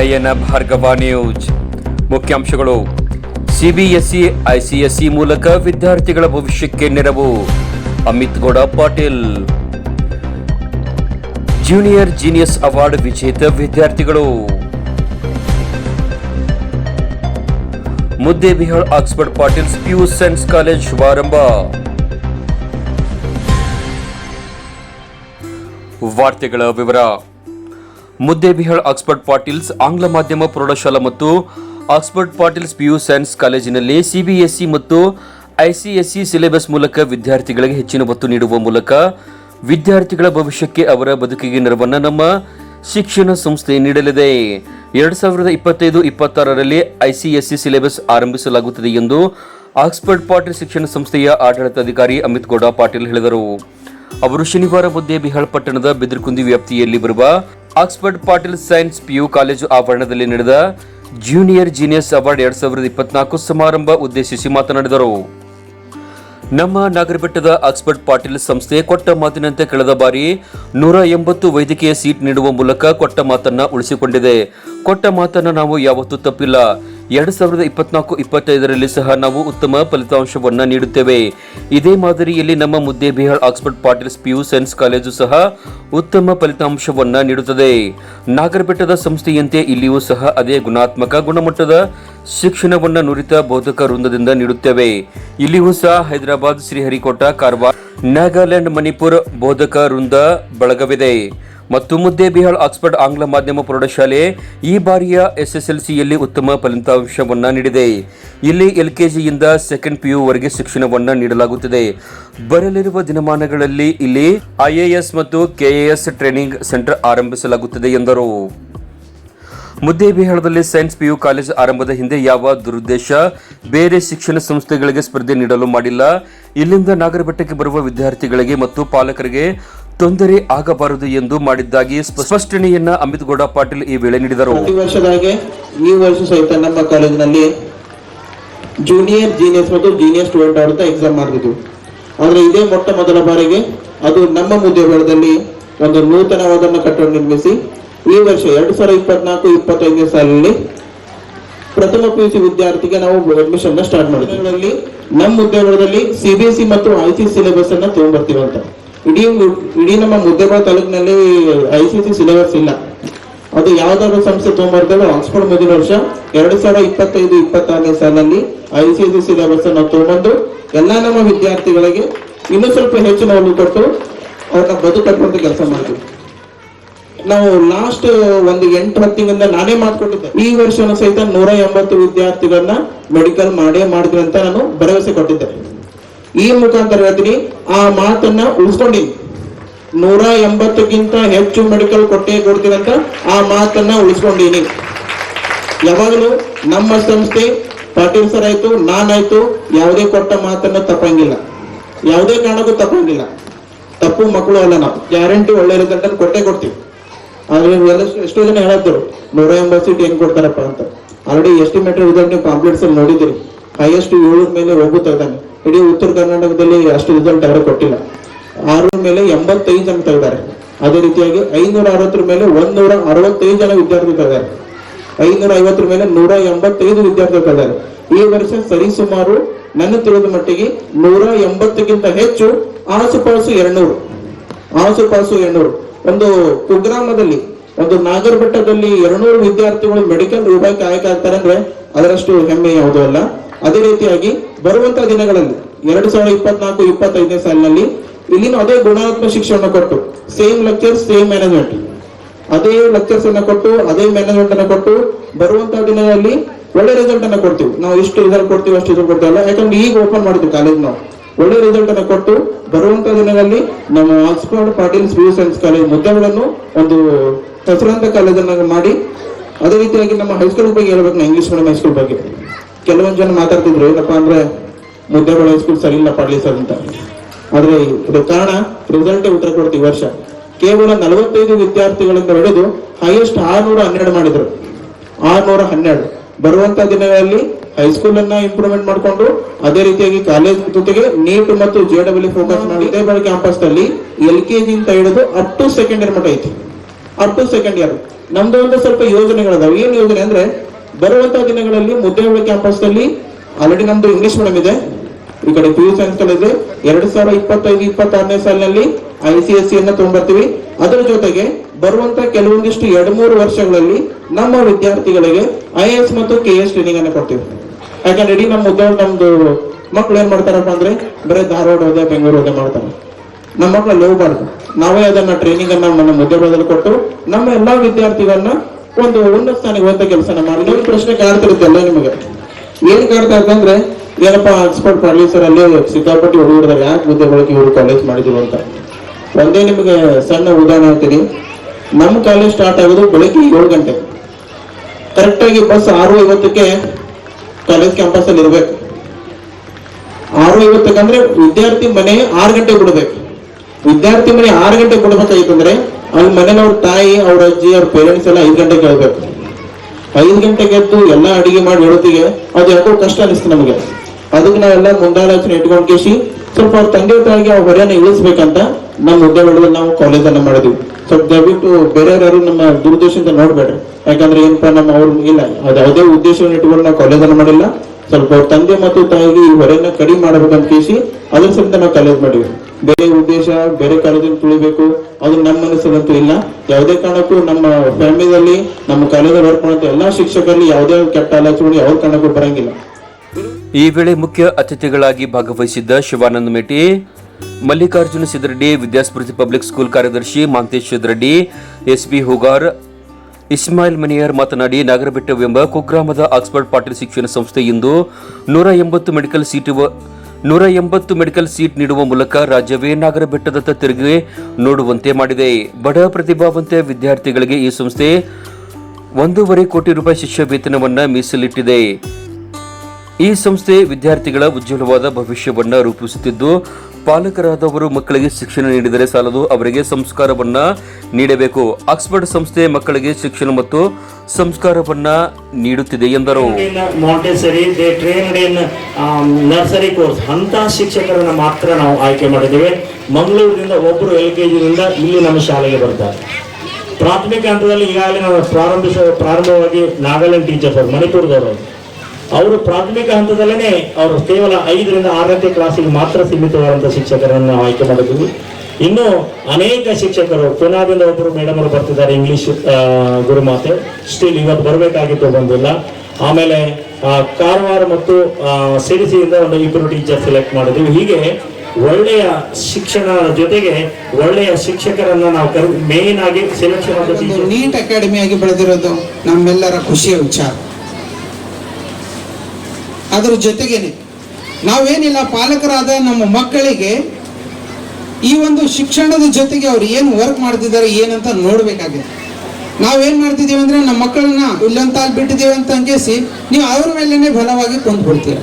ನಯನ Bhargava news. ಮುಖ್ಯಾಂಶಗಳು, CBSE, ICSE ಮೂಲಕ ವಿದ್ಯಾರ್ಥಿಗಳ ಭವಿಷ್ಯಕ್ಕೆ ನೆರವು, Amit Gowda Patil. Junior genius award ವಿಜೇತ ವಿದ್ಯಾರ್ಥಿಗಳು. Muddebihal, Oxford Patil PU science college ಶುಭಾರಂಭ. ವಾರ್ತೆಗಳ ವಿವರ. ಮುದ್ದೇಬಿಹಾಳ್ ಆಕ್ಸ್ಫರ್ಡ್ ಪಾಟೀಲ್ಸ್ ಆಂಗ್ಲ ಮಾಧ್ಯಮ ಪ್ರೌಢಶಾಲಾ ಮತ್ತು ಆಕ್ಸ್ಫರ್ಡ್ ಪಾಟೀಲ್ಸ್ ಪಿಯು ಸೈನ್ಸ್ ಕಾಲೇಜಿನಲ್ಲಿ ಸಿಬಿಎಸ್ಇ ಮತ್ತು ಐಸಿಎಸ್ಇ ಸಿಲೆಬಸ್ ಮೂಲಕ ವಿದ್ಯಾರ್ಥಿಗಳಿಗೆ ಹೆಚ್ಚಿನ ಒತ್ತು ನೀಡುವ ಮೂಲಕ ವಿದ್ಯಾರ್ಥಿಗಳ ಭವಿಷ್ಯಕ್ಕೆ ಅವರ ಬದುಕಿಗೆ ನೆರವನ್ನು ನಮ್ಮ ಶಿಕ್ಷಣ ಸಂಸ್ಥೆ ನೀಡಲಿದೆ. ಎರಡ್ ಸಾವಿರದ ಇಪ್ಪತ್ತೈದು ಇಪ್ಪತ್ತಾರರಲ್ಲಿ ಐಸಿಎಸ್ಇ ಸಿಲೆಬಸ್ ಆರಂಭಿಸಲಾಗುತ್ತದೆ ಎಂದು ಆಕ್ಸ್ಫರ್ಡ್ ಪಾಟೀಲ್ ಶಿಕ್ಷಣ ಸಂಸ್ಥೆಯ ಆಡಳಿತಾಧಿಕಾರಿ ಅಮಿತ್ ಗೌಡ ಪಾಟೀಲ್ ಹೇಳಿದರು. ಅವರು ಶನಿವಾರ ಮುದ್ದೆ ಬಿಹಾಳ್ ಪಟ್ಟಣದ ಬಿದ್ರಕುಂದಿ ವ್ಯಾಪ್ತಿಯಲ್ಲಿ ಬರುವ Oxford Patil science PU college ಆವರಣದಲ್ಲಿ ನಡೆದ ಜೂನಿಯರ್ ಜೀನಿಯಸ್ ಅವಾರ್ಡ್ ಎರಡ್ ಸಾವಿರದ ಇಪ್ಪತ್ನಾಲ್ಕು ಸಮಾರಂಭ ಉದ್ದೇಶಿಸಿ ಮಾತನಾಡಿದರು. ನಮ್ಮ ನಾಗರಬೆಟ್ಟದ ಆಕ್ಸ್ಫರ್ಡ್ ಪಾಟೀಲ್ ಸಂಸ್ಥೆ ಕೊಟ್ಟ ಮಾತಿನಂತೆ ಕಳೆದ ಬಾರಿ ನೂರ ಎಂಬತ್ತು ವೈದ್ಯಕೀಯ ಸೀಟ್ ನೀಡುವ ಮೂಲಕ ಕೊಟ್ಟ ಮಾತನ್ನ ಉಳಿಸಿಕೊಂಡಿದೆ. ಕೊಟ್ಟ ಮಾತನ್ನ ನಾವು ಯಾವತ್ತೂ ತಪ್ಪಿಲ್ಲ. ಎರಡ್ ಸಾವಿರದ ಇಪ್ಪತ್ನಾಲ್ಕು, ಇಪ್ಪತ್ತೈದರಲ್ಲಿ ಸಹ ನಾವು ಉತ್ತಮ ಫಲಿತಾಂಶವನ್ನು ನೀಡುತ್ತೇವೆ. ಇದೇ ಮಾದರಿಯಲ್ಲಿ ನಮ್ಮ Muddebihar Oxford Patil's PU science college ಸಹ ಉತ್ತಮ ಫಲಿತಾಂಶವನ್ನು ನೀಡುತ್ತದೆ. ನಾಗರಬೆಟ್ಟದ ಸಂಸ್ಥೆಯಂತೆ ಇಲ್ಲಿಯೂ ಸಹ ಅದೇ ಗುಣಾತ್ಮಕ ಗುಣಮಟ್ಟದ ಶಿಕ್ಷಣವನ್ನು ನುರಿತ ಬೋಧಕ ವೃಂದದಿಂದ ನೀಡುತ್ತೇವೆ. ಇಲ್ಲಿಯೂ ಸಹ ಹೈದರಾಬಾದ್, ಶ್ರೀಹರಿಕೋಟ, ಕಾರವಾರ, ನಾಗಾಲ್ಯಾಂಡ್, ಮಣಿಪುರ್ ಬೋಧಕ ವೃಂದ ಬಳಗವಿದೆ. ಮತ್ತು ಮುದ್ದೇಬಿಹಾಳ್ ಆಕ್ಸ್ಫರ್ಡ್ ಆಂಗ್ಲ ಮಾಧ್ಯಮ ಪ್ರೌಢಶಾಲೆ ಈ ಬಾರಿಯ ಎಸ್ಎಸ್ಎಲ್ಸಿಯಲ್ಲಿ ಉತ್ತಮ ಫಲಿತಾಂಶವನ್ನು ನೀಡಿದೆ. ಇಲ್ಲಿ ಎಲ್ಕೆಜಿಯಿಂದ ಸೆಕೆಂಡ್ ಪಿಯುವರೆಗೆ ವರೆಗೆ ಶಿಕ್ಷಣವನ್ನು ನೀಡಲಾಗುತ್ತದೆ. ಬರಲಿರುವ ದಿನಮಾನಗಳಲ್ಲಿ ಇಲ್ಲಿ ಐಎಎಸ್ ಮತ್ತು ಕೆಎಎಸ್ ಟ್ರೈನಿಂಗ್ ಸೆಂಟರ್ ಆರಂಭಿಸಲಾಗುತ್ತದೆ ಎಂದರು. ಮುದ್ದೇಬಿಹಾಳದಲ್ಲಿ ಸೈನ್ಸ್ ಪಿಯು ಕಾಲೇಜ್ ಆರಂಭದ ಹಿಂದೆ ಯಾವ ದುರುದ್ದೇಶ? ಬೇರೆ ಶಿಕ್ಷಣ ಸಂಸ್ಥೆಗಳಿಗೆ ಸ್ಪರ್ಧೆ ನೀಡಲು ಮಾಡಿಲ್ಲ. ಇಲ್ಲಿಂದ ನಾಗರಬೆಟ್ಟಕ್ಕೆ ಬರುವ ವಿದ್ಯಾರ್ಥಿಗಳಿಗೆ ಮತ್ತು ಪಾಲಕರಿಗೆ ತೊಂದರೆ ಆಗಬಾರದು ಎಂದು ಮಾಡಿದ್ದಾಗಿ ಸ್ಪ- ಸ್ಪಷ್ಟನೆಯನ್ನ ಅಮಿತ್ ಗೌಡ ಪಾಟೀಲ್ ಈ ವೇಳೆ ನೀಡಿದರು. ಪ್ರತಿ ವರ್ಷದಾಗೆ ಈ ವರ್ಷ ಸಹಿತ ನಮ್ಮ ಕಾಲೇಜಿನಲ್ಲಿ ಜೂನಿಯರ್ ಜೀನಿಯಸ್ ಮತ್ತು ಜೀನಿಯರ್ ಸ್ಟೂಡೆಂಟ್ ಆಡುತ್ತಾ ಎಕ್ಸಾಮ್ ಮಾಡಿದ್ರು ಆದ್ರೆ ಇದೇ ಮೊಟ್ಟ ಮೊದಲ ಬಾರಿಗೆ ಅದು ನಮ್ಮ ಮುದ್ದೇಬೇಳದಲ್ಲಿ ಒಂದು ನೂತನವಾದನ್ನು ಕಟ್ಟಡ ನಿರ್ಮಿಸಿ ಈ ವರ್ಷ ಎರಡ್ ಸಾವಿರದ ಇಪ್ಪತ್ನಾಲ್ಕು ಇಪ್ಪತ್ತೈದನೇ ಸಾಲಿನಲ್ಲಿ ಪ್ರಥಮ ಪಿ ಸಿ ವಿದ್ಯಾರ್ಥಿಗೆ ನಾವು ಅಡ್ಮಿಷನ್ ಸ್ಟಾರ್ಟ್ ಮಾಡಿದ್ವಿ. ಇದರಲ್ಲಿ ನಮ್ಮ ಉದ್ಯೋಗದಲ್ಲಿ ಸಿಬಿಎಸ್ಇ ಮತ್ತು ಐ ಸಿ ಸಿಲೆಬಸ್ ಅನ್ನ ತಗೊಂಡ್ಬರ್ತೀವಿ ಅಂತ. ಇಡೀ ಇಡೀ ನಮ್ಮ ಮುದ್ದೇಬಾಳ ತಾಲೂಕಿನಲ್ಲಿ ಐ ಸಿ ಸಿ ಸಿಲೆಬಸ್ ಇಲ್ಲ. ಅದು ಯಾವ್ದಾದ್ರು ಸಂಸ್ಥೆ ತಗೊಂಡ್ಬರ್ತೇವೆ ಆಕ್ಸ್ಫರ್ಡ್ ಮುಂದಿನ ವರ್ಷ ಎರಡ್ ಸಾವಿರದ ಇಪ್ಪತ್ತೈದು, ಇಪ್ಪತ್ತಾರನೇ ಸಾಲಿನಲ್ಲಿ ಐ ಸಿ ಸಿ ಸಿಲೆಬಸ್ ಅನ್ನು ತಗೊಂಡು ಎಲ್ಲ ನಮ್ಮ ವಿದ್ಯಾರ್ಥಿಗಳಿಗೆ ಇನ್ನೂ ಸ್ವಲ್ಪ ಹೆಚ್ಚಿನ ಒತ್ತು ಕೊಟ್ಟು ಅವ್ರನ್ನ ಬದುಕಟ್ಟುವಂತ ಕೆಲಸ ಮಾಡ್ತೀವಿ. ನಾವು ಲಾಸ್ಟ್ ಒಂದು ಎಂಟು ಹತ್ತು ತಿಂಗಳಿಂದ ನಾನೇ ಮಾಡ್ಕೊಟ್ಟಿದ್ದೆ ಈ ವರ್ಷನೂ ಸಹಿತ ನೂರ ಎಂಬತ್ತು ವಿದ್ಯಾರ್ಥಿಗಳನ್ನ ಮೆಡಿಕಲ್ ಮಾಡೇ ಮಾಡಿದ್ವಿ ಅಂತ ನಾನು ಭರವಸೆ ಕೊಟ್ಟಿದ್ದೆ. ಈ ಮುಖಾಂತರ ಹೇಳ್ತೀನಿ ಆ ಮಾತನ್ನ ಉಳಿಸ್ಕೊಂಡಿನಿ ನೂರ ಎಂಬತ್ತಕ್ಕಿಂತ ಹೆಚ್ಚು ಮೆಡಿಕಲ್ ಕೊಟ್ಟೇ ಕೊಡ್ತೀನಿ ಅಂತ ಆ ಮಾತನ್ನ ಉಳಿಸ್ಕೊಂಡಿನಿ ಯಾವಾಗಲೂ ನಮ್ಮ ಸಂಸ್ಥೆ ಪಾಟೀಲ್ ಸರ್ ಆಯ್ತು ನಾನಾಯ್ತು ಯಾವುದೇ ಕೊಟ್ಟ ಮಾತನ್ನ ತಪ್ಪಂಗಿಲ್ಲ. ಯಾವುದೇ ಕಾರಣಕ್ಕೂ ತಪ್ಪಂಗಿಲ್ಲ. ತಪ್ಪು ಮಕ್ಕಳು ಅಲ್ಲ ನಾವು. ಗ್ಯಾರಂಟಿ ಒಳ್ಳೆ ರಿಸಲ್ಟ್ ಕೊಟ್ಟೆ ಕೊಡ್ತೀವಿ. ಆದ್ರೆ ಎಷ್ಟು ಜನ ಹೇಳತ್ತರು ನೂರ ಎಂಬತ್ತು ಸೀಟ್ ಹೆಂಗ್ ಕೊಡ್ತಾರಪ್ಪ ಅಂತ. ಆಲ್ರೆಡಿ ಎಸ್ಟಿಮೇಟೆಡ್ ರಿಸಲ್ಟ್ ನೀವು ಕಾಂಪ್ಲೀಟ್ಸ್ ಅಲ್ಲಿ ನೋಡಿದಿರಿ ಹೈಯೆಸ್ಟ್ ಏಳು ಮೇಲೆ ಹೋಗುತ್ತಾ ಇದ್ದಾನೆ. ಇಡೀ ಉತ್ತರ ಕರ್ನಾಟಕದಲ್ಲಿ ಅಷ್ಟು ರಿಸಲ್ಟ್ ಯಾರು ಕೊಟ್ಟಿಲ್ಲ. ಆರರ ಮೇಲೆ ಎಂಬತ್ತೈದು ಜನ ತೆಗೆದಾರೆ. ಅದೇ ರೀತಿಯಾಗಿ ಐನೂರ ಅರವತ್ತರ ಮೇಲೆ ಒಂದೂರ ಅರವತ್ತೈದು ಜನ ವಿದ್ಯಾರ್ಥಿ ತೆಗೆದಾರೆ. ಐನೂರ ಐವತ್ತರ ಮೇಲೆ ನೂರ ಎಂಬತ್ತೈದು ವಿದ್ಯಾರ್ಥಿಗಳು ತೆಗೆದಾರೆ. ಈ ವರ್ಷ ಸರಿಸುಮಾರು ನನ್ನ ತಿಳಿದ ಮಟ್ಟಿಗೆ ನೂರ ಎಂಬತ್ತಕ್ಕಿಂತ ಹೆಚ್ಚು ಆಸುಪಾಸು ಎರಡ್ನೂರು. ಆಸುಪಾಸು ಎರಡ್ನೂರು. ಒಂದು ಕುಗ್ರಾಮದಲ್ಲಿ, ಒಂದು ನಾಗರಬೆಟ್ಟದಲ್ಲಿ ಎರಡ್ನೂರು ವಿದ್ಯಾರ್ಥಿಗಳು ಮೆಡಿಕಲ್ ವಿಭಾಗಕ್ಕೆ ಆಯ್ಕೆ ಆಗ್ತಾರೆ ಅಂದ್ರೆ ಅದರಷ್ಟು ಹೆಮ್ಮೆ ಯಾವುದೂ ಅಲ್ಲ. ಅದೇ ರೀತಿಯಾಗಿ ಬರುವಂತಹ ದಿನಗಳಲ್ಲಿ ಎರಡು ಸಾವಿರದ ಇಪ್ಪತ್ನಾಲ್ಕು, ಇಪ್ಪತ್ತೈದನೇ ಸಾಲಿನಲ್ಲಿ ಇಲ್ಲಿನ ಅದೇ ಗುಣಾತ್ಮಕ ಶಿಕ್ಷಣ ಕೊಟ್ಟು ಸೇಮ್ ಲೆಕ್ಚರ್ ಸೇಮ್ ಮ್ಯಾನೇಜ್ಮೆಂಟ್ ಅದೇ ಲೆಕ್ಚರ್ಸ್ ಅನ್ನ ಕೊಟ್ಟು, ಅದೇ ಮ್ಯಾನೇಜ್ಮೆಂಟ್ ಅನ್ನ ಕೊಟ್ಟು ಬರುವಂತಹ ದಿನಗಳಲ್ಲಿ ಒಳ್ಳೆ ರಿಸಲ್ಟ್ ಅನ್ನ ಕೊಡ್ತೀವಿ. ನಾವು ಇಷ್ಟು ರಿಸಲ್ಟ್ ಕೊಡ್ತೀವಿ, ಅಷ್ಟು ರಿಸಲ್ಟ್ ಕೊಡ್ತೀವಲ್ಲ ಯಾಕಂದ್ರೆ ಈಗ ಓಪನ್ ಮಾಡಿದ್ವಿ ಕಾಲೇಜ್ ನಾವು. ಒಳ್ಳೆ ರಿಸಲ್ಟ್ ಅನ್ನ ಕೊಟ್ಟು ಬರುವಂತ ದಿನಗಳಲ್ಲಿ ನಮ್ಮ Oxford Patil P U science college ಮುದ್ದೆಗಳನ್ನು ಒಂದು ಹೆಸರಾಂತ ಕಾಲೇಜ್ ಅನ್ನ ಮಾಡಿ, ಅದೇ ರೀತಿಯಾಗಿ ನಮ್ಮ ಹೈಸ್ಕೂಲ್ ಬಗ್ಗೆ ಹೇಳ್ಬೇಕು ನಾ ಇಂಗ್ಲಿಷ್ ಮೀಡಿಯಂ ಹೈಸ್ಕೂಲ್ ಬಗ್ಗೆ. ಕೆಲವೊಂದು ಜನ ಮಾತಾಡ್ತಿದ್ರು, ಏನಪ್ಪಾ ಅಂದ್ರೆ ಮುದ್ದೆಗಳ ಹೈಸ್ಕೂಲ್ ಸರಿ ಇಲ್ಲ ಪಾಡ್ಲಿ ಸರ್ ಅಂತ. ಆದ್ರೆ ಇದು ಕಾರಣ ರಿಸಲ್ಟ್ ಉತ್ತರ ಕೊಡ್ತೀವಿ ವರ್ಷ. ಕೇವಲ ನಲವತ್ತೈದು ವಿದ್ಯಾರ್ಥಿಗಳಿಂದ ಹಿಡಿದು ಹೈಯೆಸ್ಟ್ ಆರ್ನೂರ ಹನ್ನೆರಡು ಮಾಡಿದ್ರು. ಆರ್ನೂರ ಹನ್ನೆರಡು. ಬರುವಂತ ದಿನಗಳಲ್ಲಿ ಹೈಸ್ಕೂಲ್ ಅನ್ನ ಇಂಪ್ರೂವ್ಮೆಂಟ್ ಮಾಡಿಕೊಂಡು, ಅದೇ ರೀತಿಯಾಗಿ ಕಾಲೇಜ್ ಜೊತೆಗೆ ನೀಟ್ ಮತ್ತು ಜೆ ಡಬ್ಲ್ಯೂ ಫೋಕಸ್ ಮಾಡಿ, ಇದೇ ಕ್ಯಾಂಪಸ್ ಅಲ್ಲಿ ಎಲ್ ಕೆ ಜಿ ಅಂತ ಹಿಡಿದು ಅಪ್ ಟು ಸೆಕೆಂಡ್ ಇಯರ್ ಮಟ್ಟ ಐತಿ. ಅಪ್ ಟು ಸೆಕೆಂಡ್ ಇಯರ್ ನಮ್ದು ಒಂದು ಸ್ವಲ್ಪ ಯೋಜನೆಗಳಿದಾವೆ. ಏನ್ ಯೋಜನೆ ಅಂದ್ರೆ ಬರುವಂತ ದಿನಗಳಲ್ಲಿ ಮುದ್ದೇಬಿಹಾಳ ಕ್ಯಾಂಪಸ್ ಅಲ್ಲಿ ಆಲ್ರೆಡಿ ನಮ್ದು ಇಂಗ್ಲಿಷ್ ಮೀಡಿಯಂ ಇದೆ. ಈ ಕಡೆ ಪಿ ಯು ಸೈನ್ಸ್ ಇದೆ. ಎರಡ್ ಸಾವಿರದ ಇಪ್ಪತ್ತೈದು, ಇಪ್ಪತ್ತಾರನೇ ಸಾಲಿನಲ್ಲಿ ಐ ಸಿ ಎಸ್ ಸಿ ಅನ್ನ ತಗೊಂಡ್ಬರ್ತೀವಿ ಅದರ ಜೊತೆಗೆ ಬರುವಂತ ಕೆಲವೊಂದಿಷ್ಟು ಎರಡು ಮೂರು ವರ್ಷಗಳಲ್ಲಿ ನಮ್ಮ ವಿದ್ಯಾರ್ಥಿಗಳಿಗೆ ಐ ಎಸ್ ಮತ್ತು ಕೆ ಎಸ್ ಟ್ರೈನಿಂಗ್ ಅನ್ನ ಕೊಡ್ತೀವಿ. ಯಾಕಂದ್ರೆ ಇಡೀ ನಮ್ಮ ಉದ್ಯೋಗ ನಮ್ದು ಮಕ್ಳು ಏನ್ ಮಾಡ್ತಾರಪ್ಪ ಅಂದ್ರೆ ಬರೀ ಧಾರವಾಡ ಹೋದೆ, ಬೆಂಗಳೂರು ಹೋದೆ ಮಾಡ್ತಾರೆ. ನಮ್ಮ ಮಕ್ಕಳಲ್ಲಿ ಹೋಗ್ಬಾರ್ದು. ನಾವೇ ಅದನ್ನ ಟ್ರೈನಿಂಗ್ ಅನ್ನ ನಮ್ಮ ಉದ್ಯೋಗದಲ್ಲಿ ಕೊಟ್ಟು ನಮ್ಮ ಎಲ್ಲಾ ವಿದ್ಯಾರ್ಥಿಗಳನ್ನ ಒಂದು ಉನ್ನತ ಸ್ಥಾನಕ್ಕೆ ಹೋದ ಕೆಲಸನ ಮಾಡಿ ಇನ್ನೊಂದು ಪ್ರಶ್ನೆ ಕಾಡ್ತಿರುತ್ತೆ ಎಲ್ಲ ನಿಮಗೆ. ಏನ್ ಕಾಡ್ತಾ ಇರ್ತಂದ್ರೆ ಏನಪ್ಪ ಆಕ್ಸ್ಫರ್ಡ್ ಪ್ರಾಡ್ಯೂಸರ್ ಅಲ್ಲಿ ಸಿಕ್ಕಾಪಟ್ಟಿ ಯಾಕೆ ಬಳಕೆ ಇವರು ಕಾಲೇಜ್ ಮಾಡಿದ್ರು ಅಂತ. ಒಂದೇ ನಿಮಗೆ ಸಣ್ಣ ಉದಾಹರಣೆ ಹೇಳ್ತೀನಿ. ನಮ್ಮ ಕಾಲೇಜ್ ಸ್ಟಾರ್ಟ್ ಆಗೋದು ಬೆಳಿಗ್ಗೆ ಏಳು ಗಂಟೆ. ಕರೆಕ್ಟ್ ಆಗಿ ಬಸ್ ಆರು ಐವತ್ತಕ್ಕೆ ಕಾಲೇಜ್ ಕ್ಯಾಂಪಸ್ ಅಲ್ಲಿ ಇರ್ಬೇಕು. ಆರು ಐವತ್ತಕ್ಕಂದ್ರೆ ವಿದ್ಯಾರ್ಥಿ ಮನೆ ಆರು ಗಂಟೆ ಬಿಡ್ಬೇಕು. ವಿದ್ಯಾರ್ಥಿ ಮನೆ ಆರು ಗಂಟೆ ಬಿಡ್ಬೇಕಾಗಿತ್ತಂದ್ರೆ ಅಲ್ಲಿ ಮನೇಲಿ ಅವ್ರ ತಾಯಿ, ಅವ್ರ ಅಜ್ಜಿ, ಅವ್ರ ಪೇರೆಂಟ್ಸ್ ಎಲ್ಲ ಐದು ಗಂಟೆಗೆ ಹೇಳ್ಬೇಕು ಐದು ಗಂಟೆಗೆ ಎದ್ದು ಎಲ್ಲ ಅಡಿಗೆ ಮಾಡಿ ಹೇಳೋತಿಗೆ ಅದು ಯಾಕೋ ಕಷ್ಟ ಅನಿಸ್ತು ನಮಗೆ. ಅದಕ್ಕೆ ನಾವೆಲ್ಲ ಮುಂದಾಲೋಚನೆ ಇಟ್ಕೊಂಡ್ ಕೇಸಿ ಸ್ವಲ್ಪ ಅವ್ರ ತಂದೆ ತಾಯಿಗೆ ಅವ್ರ ಹೊರೆಯನ್ನ ಇಳಿಸ್ಬೇಕಂತ ನಮ್ಮ ಉದ್ಯೋಗದಲ್ಲಿ ನಾವು ಕಾಲೇಜನ್ನ ಮಾಡಿದ್ವಿ. ಸ್ವಲ್ಪ ದಯವಿಟ್ಟು ಬೇರೆಯವರು ನಮ್ಮ ದುರುದ್ದೇಶದಿಂದ ನೋಡ್ಬೇಡ್ರಿ. ಯಾಕಂದ್ರೆ ಏನಪ್ಪ ನಮ್ಮ ಅವ್ರ ಇಲ್ಲ, ಅದು ಯಾವುದೇ ಉದ್ದೇಶವನ್ನು ಇಟ್ಕೊಂಡು ನಾವು ಕಾಲೇಜ್ ಅನ್ನ ಮಾಡಿಲ್ಲ. ಸ್ವಲ್ಪ ತಂದೆ ಮತ್ತು ತಾಯಿಗೆ ಈ ಹೊರೆಯನ್ನ ಕಡಿಮೆ ಮಾಡ್ಬೇಕಂತ ಕೇಸಿ ಅದ್ರ ಸಹಿತ ನಾವು ಕಾಲೇಜ್ ಮಾಡಿವಿ ಬೇರೆ ಉದ್ದೇಶ, ಬೇರೆ ಕಾಲೇಜಲ್ಲಿ ತುಳಿಬೇಕು, ಅದು ನಮ್ಮ ಮನಸ್ಸಲ್ಲಂತೂ ಇಲ್ಲ. ಯಾವುದೇ ಕಾರಣಕ್ಕೂ ನಮ್ಮ ಫ್ಯಾಮಿಲಿಯಲ್ಲಿ, ನಮ್ಮ ಕಾಲೇಜಲ್ಲಿ ವರ್ಕ್ ಮಾಡುವಂತ ಎಲ್ಲಾ ಶಿಕ್ಷಕರಲ್ಲಿ ಯಾವುದೇ ಕೆಟ್ಟ ಆಲೋಚನೆ ಯಾವ ಕಾರಣಕ್ಕೂ ಬರಂಗಿಲ್ಲ. ಈ ವೇಳೆ ಮುಖ್ಯ ಅತಿಥಿಗಳಾಗಿ ಭಾಗವಹಿಸಿದ್ದ ಶಿವಾನಂದ ಮೇಟಿ, ಮಲ್ಲಿಕಾರ್ಜುನ ಸಿದ್ದರೆಡ್ಡಿ ವಿದ್ಯಾಸ್ಮೃತಿ ಪಬ್ಲಿಕ್ ಸ್ಕೂಲ್ ಕಾರ್ಯದರ್ಶಿ ಮಾಂತೇಶ್ ಸಿದ್ರೆಡ್ಡಿ ಎಸ್ಪಿ ಹುಗಾರ್ ಇಸ್ಮಾಯಿಲ್ ಮನಿಯರ್ ಮಾತನಾಡಿ ನಾಗರಬೆಟ್ಟವೆಂಬ ಕುಗ್ರಾಮದ ಆಕ್ಸ್ಫರ್ಡ್ ಪಾಟೀಲ್ ಶಿಕ್ಷಣ ಸಂಸ್ಥೆ ಇಂದು ನೂರ ಎಂಬತ್ತು ಮೆಡಿಕಲ್ ಸೀಟ್ ನೂರ ಎಂಬತ್ತು ಮೆಡಿಕಲ್ ಸೀಟ್ ನೀಡುವ ಮೂಲಕ ರಾಜ್ಯವೇ ನಾಗರಬೆಟ್ಟದತ್ತ ತಿರುಗಿ ನೋಡುವಂತೆ ಮಾಡಿದೆ. ಬಡ ಪ್ರತಿಭಾವಂತ ವಿದ್ಯಾರ್ಥಿಗಳಿಗೆ ಈ ಸಂಸ್ಥೆ ಒಂದೂವರೆ ಕೋಟಿ ರೂಪಾಯಿ ಶಿಷ್ಯ ವೇತನವನ್ನು ಮೀಸಲಿಟ್ಟಿದೆ. ಈ ಸಂಸ್ಥೆ ವಿದ್ಯಾರ್ಥಿಗಳ ಉಜ್ವಲವಾದ ಭವಿಷ್ಯವನ್ನು ರೂಪಿಸುತ್ತಿದ್ದು ಪಾಲಕರಾದವರು ಮಕ್ಕಳಿಗೆ ಶಿಕ್ಷಣ ನೀಡಿದರೆ ಸಾಲದು ಅವರಿಗೆ ಸಂಸ್ಕಾರವನ್ನ ನೀಡಬೇಕು. ಆಕ್ಸ್ಫರ್ಡ್ ಸಂಸ್ಥೆ ಮಕ್ಕಳಿಗೆ ಶಿಕ್ಷಣ ಮತ್ತು ಸಂಸ್ಕಾರವನ್ನ ನೀಡುತ್ತಿದೆ ಎಂದರು. ಮಾಂಟೆಸರಿ in um, nursery ಅಂತ ಶಿಕ್ಷಕರನ್ನ ಮಾತ್ರ ನಾವು ಆಯ್ಕೆ ಮಾಡಿದ್ದೇವೆ. ಮಂಗಳೂರಿನಿಂದ ಒಬ್ಬರು ಎಲ್ ಕೆ ಜಿನಿಂದ ಇಲ್ಲಿ ನಮ್ಮ ಶಾಲೆಗೆ ಬರ್ತಾರೆ. ಪ್ರಾಥಮಿಕ ಹಂತದಲ್ಲಿ ಈಗಾಗಲೇ ನಾವು ಪ್ರಾರಂಭಿಸ ಪ್ರಾರಂಭವಾಗಿ ನಾಗಾಲ್ಯಾಂಡ್ ಟೀಚರ್ಸ್ ಮಣಿಪುರದವರು. ಅವರು ಪ್ರಾಥಮಿಕ ಹಂತದಲ್ಲೇ ಅವರು ಕೇವಲ ಐದರಿಂದ ಆರನೇ ಕ್ಲಾಸಿಗೆ ಮಾತ್ರ ಸೀಮಿತವಾದಂಥ ಶಿಕ್ಷಕರನ್ನು ಆಯ್ಕೆ ಮಾಡಿದ್ವಿ. ಇನ್ನು ಅನೇಕ ಶಿಕ್ಷಕರು ಪುನಾದಿಂದ ಒಬ್ಬರು ಮೇಡಮ್ ಅವರು ಬರ್ತಿದ್ದಾರೆ ಇಂಗ್ಲಿಷ್ ಗುರು ಗುರುಮಾತೆ. ಸ್ಟಿಲ್ ಇವತ್ತು ಬರಬೇಕಾಗಿತ್ತು ಬಂದಿಲ್ಲ. ಆಮೇಲೆ ಕಾರವಾರ ಮತ್ತು ಸಿರಿಸಿಯಿಂದ ಒಂದು ಇಬ್ಬರು ಟೀಚರ್ ಸೆಲೆಕ್ಟ್ ಮಾಡಿದ್ವಿ. ಹೀಗೆ ಒಳ್ಳೆಯ ಶಿಕ್ಷಣ ಜೊತೆಗೆ ಒಳ್ಳೆಯ ಶಿಕ್ಷಕರನ್ನ ನಾವು ಕರ್ ಮೇನ್ ಆಗಿ ಸೆಲೆಕ್ಷನ್ ನೀಟ್ ಅಕಾಡೆಮಿಯಾಗಿ ಬೆಳೆದಿರೋದು ನಮ್ಮೆಲ್ಲರ ಖುಷಿಯ ವಿಚಾರ. ಅದರ ಜೊತೆಗೇನೆ, ನಾವೇನಿಲ್ಲ, ಪಾಲಕರಾದ ನಮ್ಮ ಮಕ್ಕಳಿಗೆ ಈ ಒಂದು ಶಿಕ್ಷಣದ ಜೊತೆಗೆ ಅವ್ರು ಏನು ವರ್ಕ್ ಮಾಡ್ತಿದ್ದಾರೆ, ಏನಂತ ನೋಡ್ಬೇಕಾಗಿದೆ. ನಾವೇನ್ ಮಾಡ್ತಿದ್ದೀವಿ ಅಂದ್ರೆ, ನಮ್ಮ ಮಕ್ಕಳನ್ನ ಇಲ್ಲಂತ ಅಲ್ಲಿ ಬಿಟ್ಟಿದ್ದೀವಿ ಅಂತ ಅಂಗೇಸಿ ನೀವು ಅವ್ರ ಮೇಲೆನೆ ಬಲವಾಗಿ ಕೊಂಡ್ಬಿಡ್ತೀರ.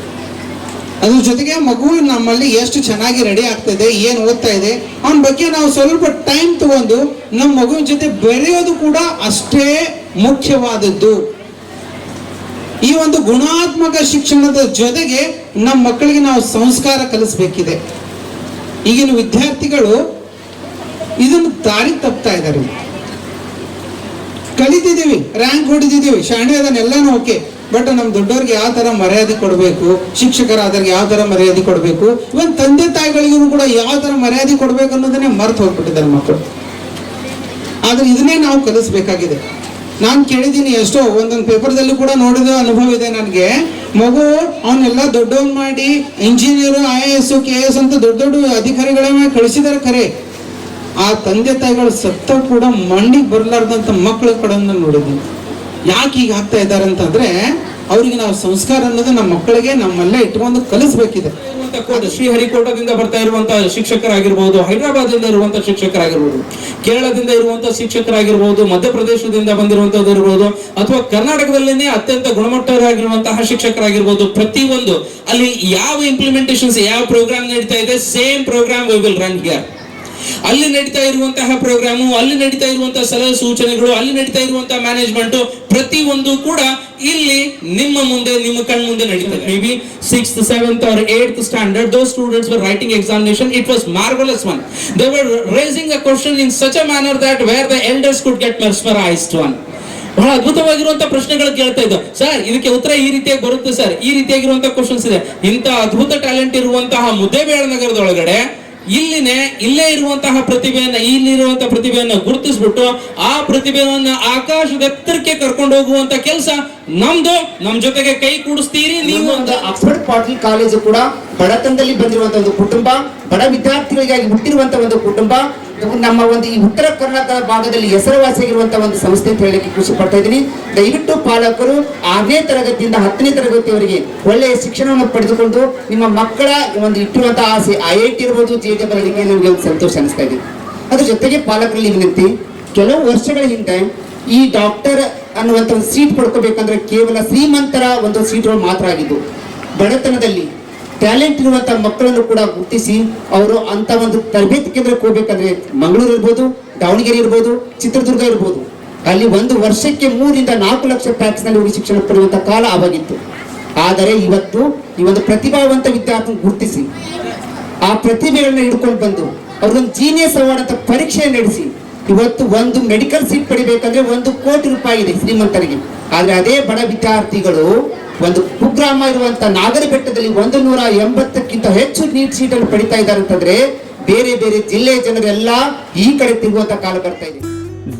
ಅದ್ರ ಜೊತೆಗೆ ಮಗು ನಮ್ಮಲ್ಲಿ ಎಷ್ಟು ಚೆನ್ನಾಗಿ ರೆಡಿ ಆಗ್ತಿದೆ, ಏನು ಓದ್ತಾ ಇದೆ, ಅವನ ಬಗ್ಗೆ ನಾವು ಸ್ವಲ್ಪ ಟೈಮ್ ತಗೊಂಡು, ನಮ್ಮ ಮಗುವಿನ ಜೊತೆ ಬೆರೆಯೋದು ಕೂಡ ಅಷ್ಟೇ ಮುಖ್ಯವಾದದ್ದು. ಈ ಒಂದು ಗುಣಾತ್ಮಕ ಶಿಕ್ಷಣದ ಜೊತೆಗೆ ನಮ್ಮ ಮಕ್ಕಳಿಗೆ ನಾವು ಸಂಸ್ಕಾರ ಕಲಿಸ್ಬೇಕಿದೆ. ಈಗಿನ ವಿದ್ಯಾರ್ಥಿಗಳು ಇದನ್ನು ದಾರಿ ತಪ್ತಾ ಇದ್ದಾರೆ. ಕಲಿತಿದ್ದೀವಿ ರ್ಯಾಂಕ್ ಹೊಡಿತಿದ್ದೀವಿ ಶಾಣೆ ಅದನ್ನೆಲ್ಲಾನು ಓಕೆ ಬಟ್ ನಮ್ಮ ದೊಡ್ಡವ್ರಿಗೆ ಯಾವ ತರ ಮರ್ಯಾದೆ ಕೊಡಬೇಕು, ಶಿಕ್ಷಕರಾದವ್ರಿಗೆ ಯಾವ ತರ ಮರ್ಯಾದೆ ಕೊಡಬೇಕು ಇವನ್ ತಂದೆ ತಾಯಿಗಳಿಗೂ ಕೂಡ ಯಾವ ತರ ಮರ್ಯಾದೆ ಕೊಡಬೇಕು ಅನ್ನೋದನ್ನೇ ಮರ್ತು ಹೋಗ್ಬಿಟ್ಟಿದ್ದಾರೆ ಮಕ್ಕಳು. ಆದ್ರೆ ಇದನ್ನೇ ನಾವು ಕಲಿಸ್ಬೇಕಾಗಿದೆ. ನಾನು ಕೇಳಿದ್ದೀನಿ ಎಷ್ಟೋ, ಒಂದೊಂದು ಪೇಪರ್ದಲ್ಲಿ ಕೂಡ ನೋಡಿದ ಅನುಭವ ಇದೆ ನನಗೆ. ಮಗು ಅವನ್ನೆಲ್ಲ ದೊಡ್ಡವನ್ ಮಾಡಿ engineer I A S K S ಅಂತ ದೊಡ್ಡ ದೊಡ್ಡ ಅಧಿಕಾರಿಗಳ ಕಳಿಸಿದಾರೆ ಖರೆ. ಆ ತಂದೆ ತಾಯಿಗಳು ಸತ್ತ ಕೂಡ ಮಂಡಿಗೆ ಬರಲಾರ್ದಂಥ ಮಕ್ಕಳ ಕಡೆಯನ್ನು ನೋಡಿದ್ವಿ ಯಾಕೆ ಈಗ ಆಗ್ತಾ ಇದ್ದಾರೆ ಅಂತಂದ್ರೆ ಅವ್ರಿಗೆ ನಾವು ಸಂಸ್ಕಾರ ಅನ್ನೋದು ನಮ್ಮ ಮಕ್ಕಳಿಗೆ ನಮ್ಮಲ್ಲೇ ಇಟ್ಕೊಂಡು ಕಲಿಸ್ಬೇಕಿದೆ. ಶ್ರೀ ಹರಿಕೋಟದಿಂದ ಶ್ರೀಹರಿಕೋಟದಿಂದ ಬರ್ತಾ ಇರುವಂತಹ ಶಿಕ್ಷಕರಾಗಿರ್ಬೋದು ಹೈದರಾಬಾದಿಂದ ಇರುವಂತಹ ಶಿಕ್ಷಕರಾಗಿರ್ಬೋದು, ಕೇರಳದಿಂದ ಇರುವಂತಹ ಶಿಕ್ಷಕರಾಗಿರ್ಬೋದು, ಮಧ್ಯಪ್ರದೇಶದಿಂದ ಬಂದಿರುವಂತದ್ದು ಇರ್ಬೋದು, ಅಥವಾ ಕರ್ನಾಟಕದಲ್ಲೇನೆ ಅತ್ಯಂತ ಗುಣಮಟ್ಟರಾಗಿರುವಂತಹ ಶಿಕ್ಷಕರಾಗಿರ್ಬೋದು, ಪ್ರತಿಯೊಂದು ಅಲ್ಲಿ ಯಾವ ಇಂಪ್ಲಿಮೆಂಟೇಷನ್ಸ್ ಯಾವ ಪ್ರೋಗ್ರಾಮ್ ನಡೀತಾ ಇದೆ same programme we will run here ಅಲ್ಲಿ ನಡೀತಾ ಇರುವಂತಹ ಪ್ರೋಗ್ರಾಮು, ಅಲ್ಲಿ ನಡೀತಾ ಇರುವಂತಹ ಸಲಹೆ ಸೂಚನೆಗಳು, ಅಲ್ಲಿ ನಡೀತಾ ಇರುವಂತಹ ಮ್ಯಾನೇಜ್ಮೆಂಟ್ ಪ್ರತಿ ಒಂದು ಕೂಡ ಇಲ್ಲಿ ನಿಮ್ಮ ಮುಂದೆ, ನಿಮ್ಮ ಕಣ್ ಮುಂದೆ ನಡೀತದೆ. Maybe sixth seventh or eight standard though students were writing examination it was marvellous one they were raising a question in such a manner that where the elders could get mesmerised one ಬಹಳ ಅದ್ಭುತವಾಗಿರುವಂತ ಪ್ರಶ್ನೆಗಳು ಕೇಳ್ತಾ ಇದ್ದವು. Sir ಇದಕ್ಕೆ ಉತ್ತರ ಈ ರೀತಿಯಾಗಿ ಬರುತ್ತೆ ಸರ್ ಈ ರೀತಿಯಾಗಿರುವಂತ ಕ್ವಶನ್ಸ್ ಇದೆ. ಇಂತಹ ಅದ್ಭುತ ಟ್ಯಾಲೆಂಟ್ ಇರುವಂತಹ ಮುದ್ದೇಬೇಳ ನಗರದೊಳಗಡೆ ಇಲ್ಲಿನೇ ಇಲ್ಲೇ ಇರುವಂತಹ ಪ್ರತಿಭೆಯನ್ನ ಇಲ್ಲಿರುವಂತಹ ಪ್ರತಿಭೆಯನ್ನ ಗುರುತಿಸ್ಬಿಟ್ಟು ಆ ಪ್ರತಿಭೆಯನ್ನ ಆಕಾಶದ ಎತ್ತರಕ್ಕೆ ಕರ್ಕೊಂಡು ಹೋಗುವಂತ ಕೆಲಸ ನಮ್ದು. ನಮ್ ಜೊತೆಗೆ ಕೈ ಕೂಡಿಸ್ತೀರಿ ನೀವು ನೀವು ಒಂದು ಆಕ್ಸ್ಫರ್ಡ್ ಪಾಟೀಲ್ ಕಾಲೇಜು ಕೂಡ ಬಡತನದಲ್ಲಿ ಬಂದಿರುವಂತಹ ಒಂದು ಕುಟುಂಬ ಬಡ ವಿದ್ಯಾರ್ಥಿಗಳಿಗಾಗಿ ಹುಟ್ಟಿರುವಂತಹ ಒಂದು ಕುಟುಂಬ ನಮ್ಮ ಒಂದು ಈ ಉತ್ತರ ಕರ್ನಾಟಕ ಭಾಗದಲ್ಲಿ ಹೆಸರುವಾಸಿಯಾಗಿರುವಂತಹ ಒಂದು ಸಂಸ್ಥೆ ಅಂತ ಹೇಳಲಿಕ್ಕೆ ಖುಷಿ ಪಡ್ತಾ ಇದ್ದೀನಿ. ದಯವಿಟ್ಟು ಪಾಲಕರು ಆರನೇ ತರಗತಿಯಿಂದ ಹತ್ತನೇ ತರಗತಿಯವರಿಗೆ ಒಳ್ಳೆಯ ಶಿಕ್ಷಣವನ್ನು ಪಡೆದುಕೊಂಡು ನಿಮ್ಮ ಮಕ್ಕಳ ಒಂದು ಇಟ್ಟಿರುವಂತಹ ಆಸೆ ಐ ಐ ಟಿ ಇರ್ಬೋದು ಜೆ ಬರಲಿಕ್ಕೆ ನಿಮಗೆ ಒಂದು ಸಂತೋಷ ಅನಿಸ್ತಾ ಇದೆ. ಅದ್ರ ಜೊತೆಗೆ ಪಾಲಕರಲ್ಲಿ ವಿನಂತಿ ಕೆಲವು ವರ್ಷಗಳ ಹಿಂದೆ ಈ ಡಾಕ್ಟರ್ ಅನ್ನುವಂಥ ಒಂದು ಸೀಟ್ ಪಡ್ಕೋಬೇಕಂದ್ರೆ ಕೇವಲ ಶ್ರೀಮಂತರ ಒಂದು ಸೀಟ್ಗಳು ಮಾತ್ರ ಆಗಿದ್ದು. ಬಡತನದಲ್ಲಿ ಟ್ಯಾಲೆಂಟ್ ಇರುವಂತ ಮಕ್ಕಳನ್ನು ಕೂಡ ಗುರುತಿಸಿ ಅವರು ಅಂತ ಒಂದು ತರಬೇತಿ ಕೇಂದ್ರಕ್ಕೆ ಹೋಗ್ಬೇಕಂದ್ರೆ ಮಂಗಳೂರು ಇರ್ಬೋದು, ದಾವಣಗೆರೆ ಇರ್ಬೋದು, ಚಿತ್ರದುರ್ಗ ಇರ್ಬೋದು. ಅಲ್ಲಿ ಒಂದು ವರ್ಷಕ್ಕೆ ಮೂರಿಂದ ನಾಲ್ಕು ಲಕ್ಷ ಪ್ಯಾಕ್ಸ್ನಲ್ಲಿ ಹೋಗಿ ಶಿಕ್ಷಣ ಪಡೆಯುವಂತ ಕಾಲ ಆವಾಗಿತ್ತು. ಆದರೆ ಇವತ್ತು ಈ ಒಂದು ಪ್ರತಿಭಾವಂತ ವಿದ್ಯಾರ್ಥಿ ಗುರುತಿಸಿ, ಆ ಪ್ರತಿಭೆಗಳನ್ನ ಹಿಡ್ಕೊಂಡು ಬಂದು ಅವ್ರದೊಂದು ಜೀನಿಯಸ್ ಅವಾರ್ಡ್ ಅಂತ ಪರೀಕ್ಷೆ ನಡೆಸಿ, ಇವತ್ತು ಒಂದು ಮೆಡಿಕಲ್ ಸೀಟ್ ಪಡಿಬೇಕಂದ್ರೆ ಒಂದು ಕೋಟಿ ರೂಪಾಯಿ ಇದೆ ಶ್ರೀಮಂತರಿಗೆ. ಆದ್ರೆ ಅದೇ ಬಡ ವಿದ್ಯಾರ್ಥಿಗಳು ಒಂದು ಕುಗ್ರಾಮ ಇರುವಂತ ನಾಗರಿ ಬೆಟ್ಟದಲ್ಲಿ ಒಂದು ನೂರ ಎಂಬತ್ತಕ್ಕಿಂತ ಹೆಚ್ಚು ನೀಟ್ ಪಡಿತಾ ಇದ್ದಾರೆ ಅಂತಂದ್ರೆ ಬೇರೆ ಬೇರೆ ಜಿಲ್ಲೆಯ ಜನರೆಲ್ಲ ಈ ಕಡೆ ತಿರುಗುವಂತ ಕಾಲ ಬರ್ತಾ ಇದೆ.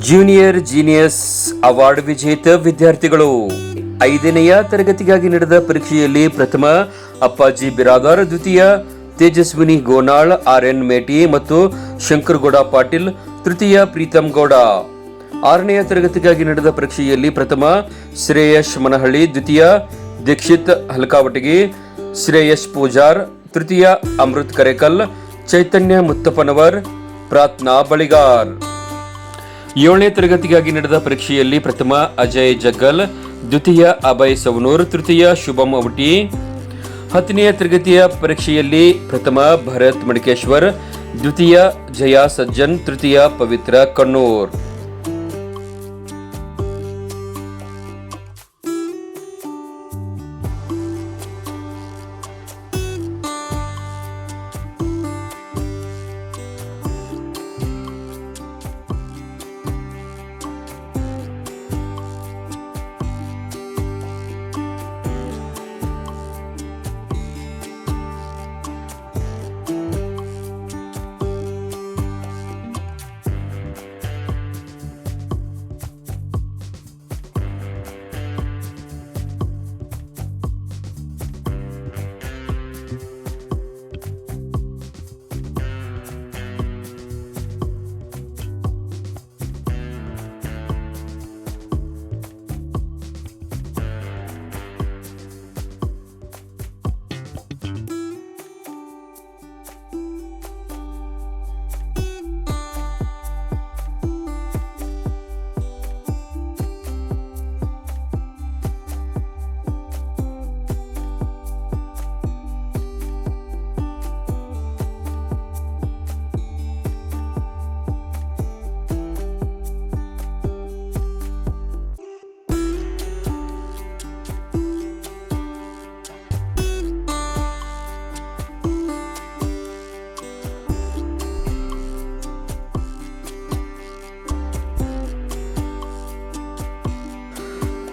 ಜೂನಿಯರ್ ಜೀನಿಯಸ್ ಅವಾರ್ಡ್ ವಿಜೇತ ವಿದ್ಯಾರ್ಥಿಗಳು ಐದನೆಯ ತರಗತಿಗಾಗಿ ನಡೆದ ಪರೀಕ್ಷೆಯಲ್ಲಿ ಪ್ರಥಮ ಅಪ್ಪಾಜಿ ಬಿರಾದಾರ್ ದ್ವಿತೀಯ ತೇಜಸ್ವಿನಿ ಗೋನಾಳ್ ಆರ್ ಎನ್ ಮೇಟಿ ಮತ್ತು ಶಂಕರಗೌಡ ಪಾಟೀಲ್, ತೃತೀಯ ಪ್ರೀತಮ್ ಗೌಡ. ಆರನೆಯ ತರಗತಿಗಾಗಿ ನಡೆದ ಪರೀಕ್ಷೆಯಲ್ಲಿ ಪ್ರಥಮ ಶ್ರೇಯಶ್ ಮನಹಳ್ಳಿ, ದ್ವಿತೀಯ ದೀಕ್ಷಿತ್, ಹಲ್ಕಾವಟಗಿ, ಶ್ರೇಯಸ್ ಪೂಜಾರ್, ತೃತೀಯ ಅಮೃತ್ ಕರೇಕಲ್, ಚೈತನ್ಯ ಮುತ್ತಪ್ಪನವರ್, ಪ್ರಾರ್ಥನಾ ಬಳಿಗಾರ್. ಏಳನೇ ತರಗತಿಗಾಗಿ ನಡೆದ ಪರೀಕ್ಷೆಯಲ್ಲಿ ಪ್ರಥಮ ಅಜಯ್ ಜಗ್ಗಲ್, ದ್ವಿತೀಯ ಅಭಯ್ ಸವನೂರ್, ತೃತೀಯ ಶುಭಂ ಅವಟಿ ಹತ್ತನೆಯ ತರಗತಿಯ ಪರೀಕ್ಷೆಯಲ್ಲಿ ಪ್ರಥಮ ಭರತ್ ಮಡಿಕೇಶ್ವರ್, ದ್ವಿತೀಯ ಜಯಾ ಸಜ್ಜನ್, ತೃತೀಯ ಪವಿತ್ರ ಕಣ್ಣೂರ್.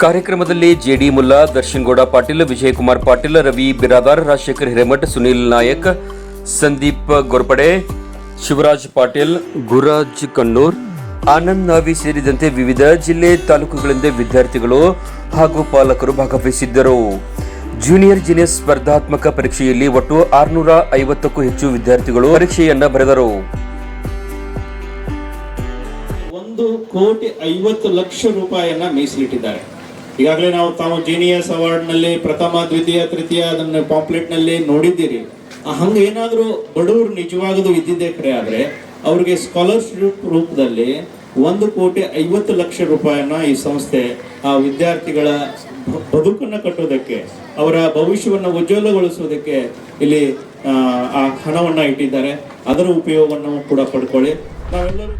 ಕಾರ್ಯಕ್ರಮದಲ್ಲಿ ಜೆಡಿ ಮುಲ್ಲಾ ದರ್ಶನ್ ಗೌಡ ಪಾಟೀಲ್, ವಿಜಯಕುಮಾರ್ ಪಾಟೀಲ್, ರವಿ ಬಿರಾದಾರ್, ರಾಜಶೇಖರ್ ಹಿರೇಮಠ್, ಸುನೀಲ್ ನಾಯಕ್, ಸಂದೀಪ್ ಗೊರ್ಪಡೆ, ಶಿವರಾಜ್ ಪಾಟೀಲ್, ಗುರಾಜ್ ಕಣ್ಣೂರ್, ಆನಂದ್ ನಾವಿ ಸೇರಿದಂತೆ ವಿವಿಧ ಜಿಲ್ಲೆ ತಾಲೂಕುಗಳಿಂದ ವಿದ್ಯಾರ್ಥಿಗಳು ಹಾಗೂ ಪಾಲಕರು ಭಾಗವಹಿಸಿದ್ದರು. ಜೂನಿಯರ್ ಜಿನಿಯಸ್ ಸ್ಪರ್ಧಾತ್ಮಕ ಪರೀಕ್ಷೆಯಲ್ಲಿ ಒಟ್ಟು ಆರುನೂರ ಐವತ್ತಕ್ಕೂ ಹೆಚ್ಚು ವಿದ್ಯಾರ್ಥಿಗಳು ಪರೀಕ್ಷೆಯನ್ನ ಬರೆದರು. ಒಂದು ಕೋಟಿ ಐವತ್ತು ಲಕ್ಷ ರೂಪಾಯಿಯನ್ನ ಮೀಸಲಿಟ್ಟಿದ್ದಾರೆ. ಈಗಾಗಲೇ ನಾವು ತಾವು ಜೀನಿಯಸ್ ಅವಾರ್ಡ್ನಲ್ಲಿ ಪ್ರಥಮ ದ್ವಿತೀಯ ತೃತೀಯ ಅದನ್ನು ಪಾಂಪ್ಲೆಟ್ನಲ್ಲಿ ನೋಡಿದ್ದೀರಿ. ಹಂಗೆ ಏನಾದರೂ ಬಡವರು ನಿಜವಾಗದು ಇದ್ದಿದ್ದೇ ಕರೆ ಆದರೆ ಅವ್ರಿಗೆ ಸ್ಕಾಲರ್ಶಿಪ್ ರೂಪದಲ್ಲಿ ಒಂದು ಕೋಟಿ ಐವತ್ತು ಲಕ್ಷ ರೂಪಾಯಿಯನ್ನ ಈ ಸಂಸ್ಥೆ ಆ ವಿದ್ಯಾರ್ಥಿಗಳ ಬದುಕನ್ನು ಕಟ್ಟೋದಕ್ಕೆ ಅವರ ಭವಿಷ್ಯವನ್ನು ಉಜ್ವಲಗೊಳಿಸೋದಕ್ಕೆ ಇಲ್ಲಿ ಆ, ಹಣವನ್ನ ಇಟ್ಟಿದ್ದಾರೆ. ಅದರ ಉಪಯೋಗವನ್ನು ಕೂಡ ಪಡ್ಕೊಳ್ಳಿ. ನಾವೆಲ್ಲರೂ